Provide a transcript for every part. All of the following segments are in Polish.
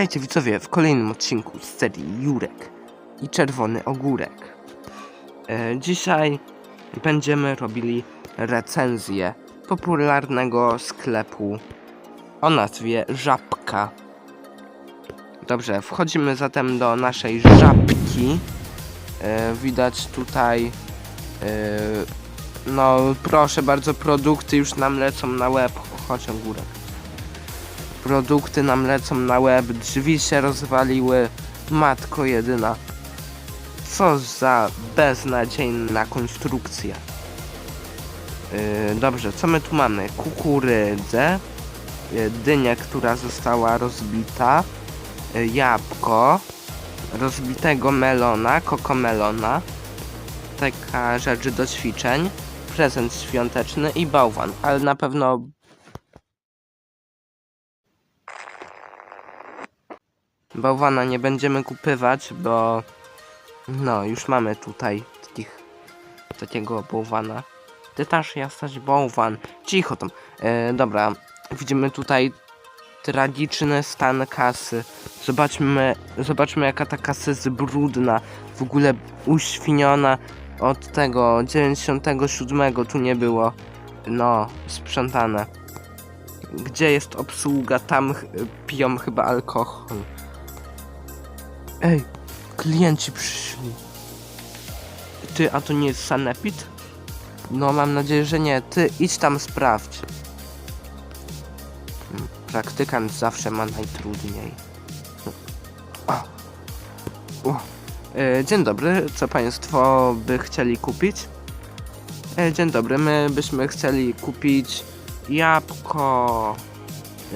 Witajcie widzowie w kolejnym odcinku z serii Jurek i Czerwony Ogórek. E, dzisiaj będziemy robili recenzję popularnego sklepu o nazwie Żabka. Dobrze, wchodzimy zatem do naszej żabki. E, widać tutaj, e, no proszę bardzo, produkty już nam lecą na łeb. Chodź Ogórek. Produkty nam lecą na łeb, drzwi się rozwaliły. Matko jedyna. Co za beznadziejna konstrukcja. Yy, dobrze, co my tu mamy? Kukurydzę, yy, dynię, która została rozbita, yy, jabłko, rozbitego melona, kokomelona, taka rzecz do ćwiczeń, prezent świąteczny i bałwan, ale na pewno Bałwana nie będziemy kupywać, bo no już mamy tutaj takich, takiego bałwana. Ty też jesteś bałwan. Cicho tam. E, dobra, widzimy tutaj tragiczny stan kasy. Zobaczmy, zobaczmy jaka ta kasa jest brudna. W ogóle uświniona od tego 97 tu nie było. No, sprzątane. Gdzie jest obsługa? Tam piją chyba alkohol. Ej, klienci przyszli. Ty, a to nie jest sanepid? No, mam nadzieję, że nie. Ty, idź tam sprawdź. Mm, Praktykant zawsze ma najtrudniej. O. O. E, dzień dobry, co państwo by chcieli kupić? E, dzień dobry, my byśmy chcieli kupić jabłko.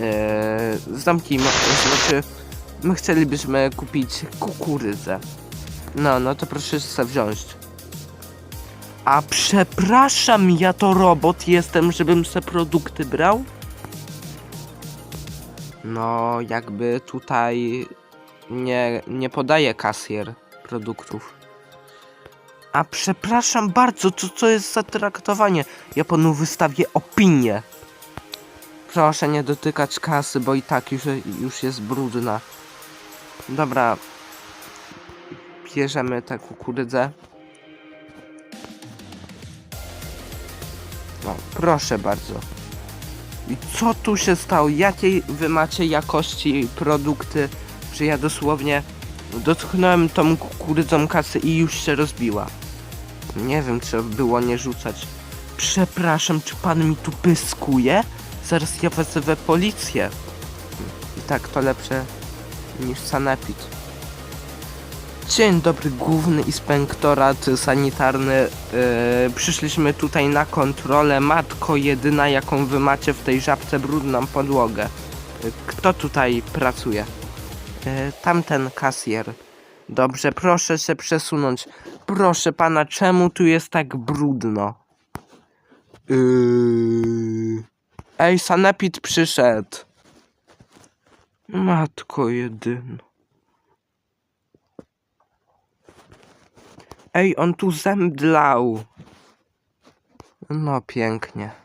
E, zamknijmy, znaczy My chcielibyśmy kupić kukurydzę. No, no to proszę se wziąć. A przepraszam, ja to robot jestem, żebym se produkty brał? No, jakby tutaj nie, nie podaje kasjer produktów. A przepraszam bardzo, co to jest za traktowanie? Ja panu wystawię opinię. Proszę nie dotykać kasy, bo i tak już, już jest brudna. Dobra. Bierzemy tę kukurydzę. No, proszę bardzo. I co tu się stało? Jakiej wy macie jakości produkty? Że ja dosłownie dotknąłem tą kukurydzą kasy i już się rozbiła. Nie wiem, trzeba było nie rzucać. Przepraszam, czy pan mi tu pyskuje? Zaraz ja wezwę policję. I tak to lepsze niż sanepid. Dzień dobry, główny inspektorat sanitarny. Yy, przyszliśmy tutaj na kontrolę. Matko jedyna, jaką wy macie w tej żabce, brudną podłogę. Yy, kto tutaj pracuje? Yy, tamten kasjer. Dobrze, proszę się przesunąć. Proszę pana, czemu tu jest tak brudno? Yy... Ej, sanepid przyszedł. Matko jedyna. Ej, on tu zemdlał. No pięknie.